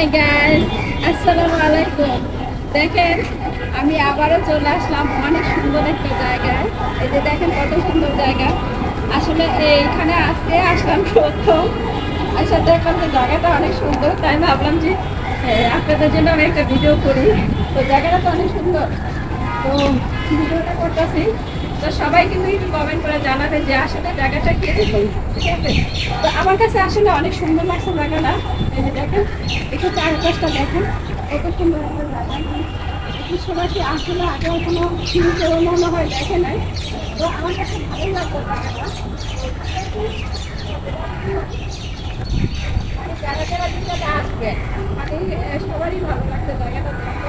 Hi guys আসসালামু আলাইকুম দেখেন, আমি আবারও চলে আসলাম অনেক সুন্দর একটা জায়গায়। এই যে দেখেন কত সুন্দর জায়গা। আসলে এইখানে আসতে আসলাম প্রথম। আসার দেখলাম যে জায়গাটা অনেক সুন্দর, তাই ভাবলাম যে আপনাদের জন্য আমি একটা ভিডিও করি। তো জায়গাটা তো অনেক সুন্দর। তো ভিডিওটা করতেছি। তো সবাই কিন্তু একটু কমেন্ট করে জানাবে যে আসলে জায়গাটা কীরকম ঠিক আছে? তো আমার কাছে আসলে অনেক সুন্দর লাগছে জায়গাটা। এই দেখেন, একটু চারপাশটা দেখেন। কত সুন্দর একটা জায়গা। একটু সবাই আসলে আগে কোনো ফিল্মে মনে হয় দেখে নাই? তো আমার কাছে ভালো লাগতো জায়গাটা। যারা যারা আসবে। মানে সবারই ভালো লাগছে জায়গাটা দেখতে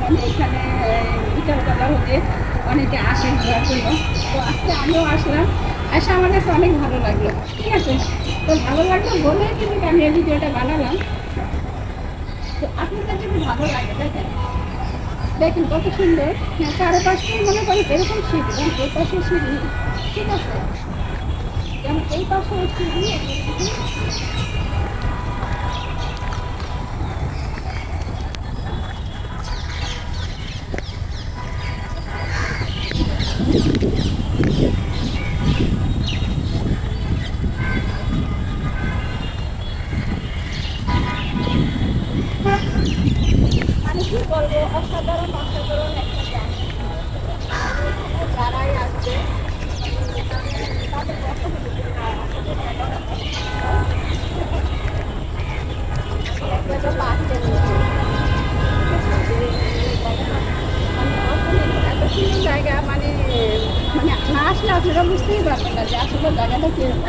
মানে এখানে বিকালবেলা হতে অনেকে আসেন ঘোরার জন্য। তো আজকে আমিও আসলাম। আসে আমার কাছে অনেক ভালো লাগল। ঠিক আছে? তো ভালো লাগল বলে কিন্তু আমি এই ভিডিওটা বানালাম। তো আপনাদের যদি ভালো লাগে, দেখেন দেখেন কত সুন্দর। হ্যাঁ চারপাশে মনে করি এরকম সিঁড়ি যেমন এই পাশে সিঁড়ি। ঠিক আছে? যেমন এই পাশে সিঁড়ি। বলব অসাধারণ অসাধারণ একটা জায়গা যারাই আসবে, তাদের সুন্দর জায়গা মানে মানে আসলে আপনারা বুঝতেই পারবেন না যে আসলে জায়গাটা কীরকম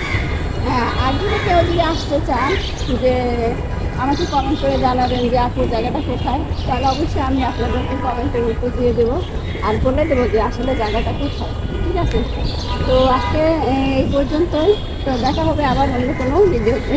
হ্যাঁ আর যদি কেউ যদি আসতে চান যে আমাকে কমেন্ট করে জানাবেন যে আপনি জায়গাটা কোথায়? তাহলে অবশ্যই আমি আপনাদেরকে কমেন্টের উত্তর দিয়ে দেবো আর বলে দেবো যে, আসলে জায়গাটা কোথায়? ঠিক আছে? তো আজকে এই পর্যন্তই। তো দেখা হবে আবার অন্য কোনো ভিডিওতে